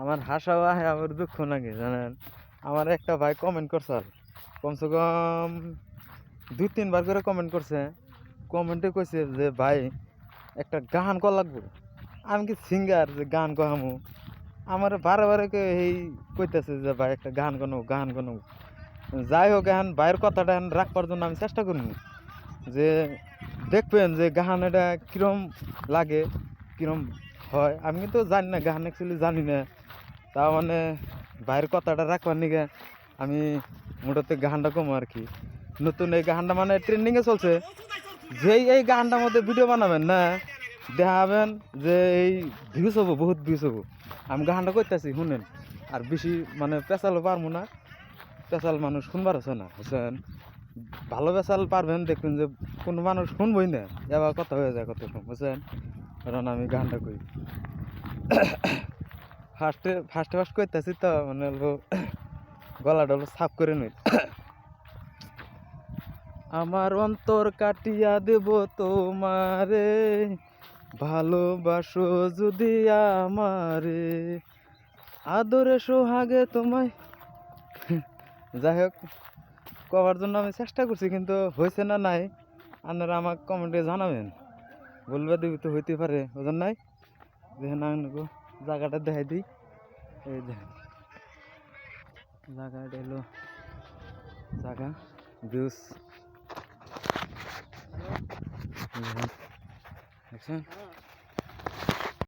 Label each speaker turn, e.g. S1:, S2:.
S1: আমার হাসাও আহে আমার দুঃখ লাগে জানেন? আমার একটা ভাই কমেন্ট করছে আর, কমসে কম দুই, তিনবার করে কমেন্ট করছে। কমেন্টে কইছে যে, ভাই, একটা গান কর লাগবো। আমি কি সিঙ্গার যে গান কহামু? আমার বারে বারে এই কইতেছে যে, ভাই, একটা গান গানো গান গানো যাই হোক, এখন ভাইয়ের কথাটা এখন রাখবার জন্য আমি চেষ্টা করব যে, দেখবেন যে গান এটা কীরম লাগে, কিরম হয়, আমি কিন্তু জানি না, গান অ্যাকচুয়ালি জানি না। তা মানে বাইরের কথাটা রাখবার নিগে আমি মোটাতে গানটা কম আর কি। নতুন এই গানটা মানে ট্রেন্ডিংয়ে চলছে। যেই এই গানটার মধ্যে ভিডিও বানাবেন না, দেখাবেন যে এই ভিউজ হব, বহুত ভিউজ হব। আমি গানটা করতেছি শুনেন। আর বেশি মানে পেঁচালো পারব না। পেঁচাল মানুষ শুনবার আছে না, বুঝছেন? ভালো পেঁচাল পারবেন, দেখবেন যে কোনো মানুষ শুনবই না। এবার কথা হয়ে যায় কত বুঝছেন? কারণ আমি গানটা করি ফার্স্টে ফার্স্টে ফার্স্ট করতেছি তো মানে হলো গলাটা সাফ করে নই। আমার অন্তর কাটিয়া দেব তোমারে, ভালোবাসো যদি আমারে। আদরে সোহাগে তোমায়। যাই হোক, কবার জন্য আমি চেষ্টা করছি, কিন্তু হয়েছে না নাই। আপনারা আমাকে কমেন্টে জানাবেন। বলবে দিবি তো হইতে পারে ওজন নাই দেখেন আপনাকে জায়গাটা দেখাই দিই। এই দেখেন জায়গাটা এলো জায়গা ভিউস দেখছেন?